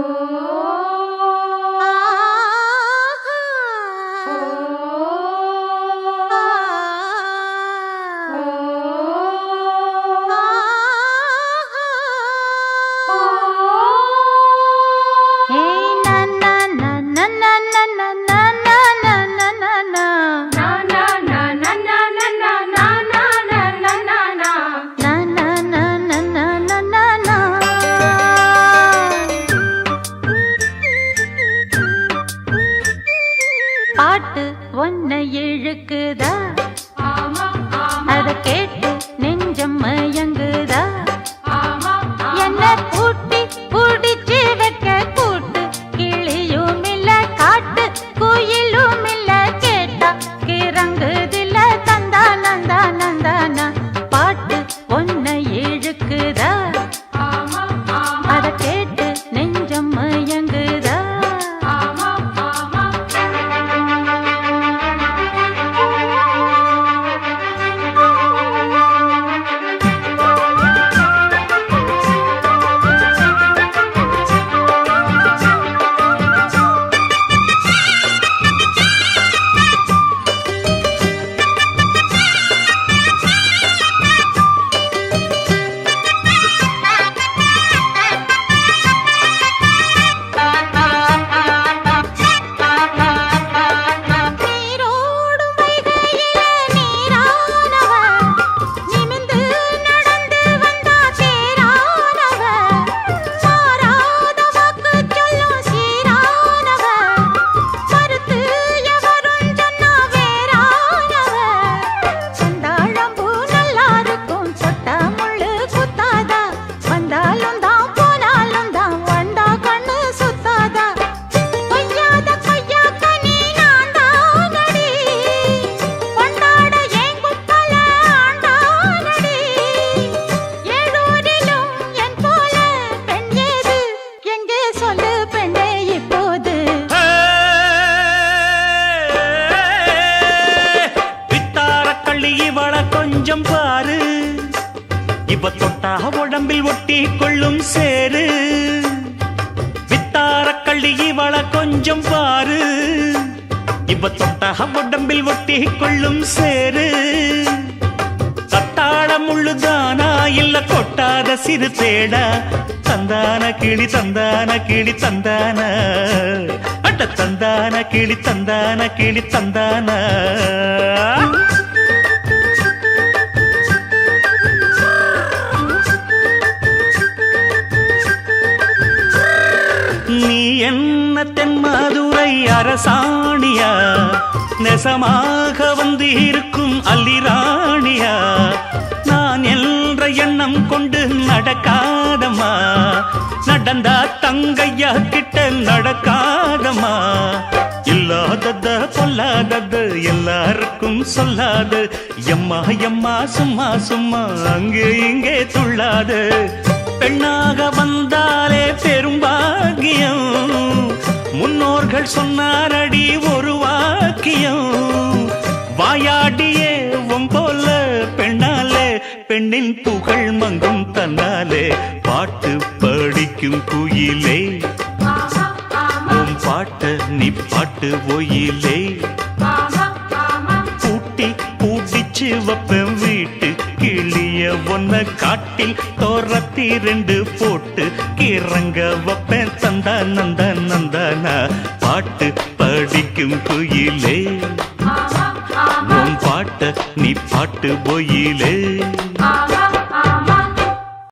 பாட்டு இவ தொட்டா உடம்பில் ஒட்டி கொள்ளும் சேரு வித்தார கள்ளி இவள கொஞ்சம் பாரு. இவ தொட்டா உடம்பில் ஒட்டி கொள்ளும் சேரு கத்தாழ முள்ளுதானா இல்ல கொட்டாத சிறு தேடா. தந்தான கிளி தந்தான கிளி தந்தான. அட்ட தந்தான கிளி தந்தான கிளி தந்தான. என்ன தென்மாதுரை அரசாணியா? நெசமாக வந்து இருக்கும் அல்லிராணியா? நான் என்ற எண்ணம் கொண்டு நடக்காதம்மா. நடந்தா தங்கையா கிட்ட நடக்காதம்மா. இல்லாதத பொல்லாதது எல்லாருக்கும் சொல்லாது. எம்மா எம்மா சும்மா சும்மா அங்கே இங்கே துள்ளாது. பெண்ணாக வந்தாலே பெரும்பாகியம் முன்னோர்கள் சொன்னாரடி ஒரு வாக்கியம். வாயாடியே போல பெண்ணாலே பெண்ணின் புகழ் மங்கும் தன்னாலே. பாட்டு படிக்கும் குயிலே. உன் பாட்ட நீ பாட்டு ஒயிலே. பூட்டி பூட்டிச்சு வப்ப ஒன்ன காட்டில் தோரத்தி ரெண்டு போட்டு கிறங்க வைப்பேன். தந்தா நந்தா நந்தானா பாட்டு படிக்கும் குயிலே. உன் பாட்ட நீ பாட்டு பொயிலே.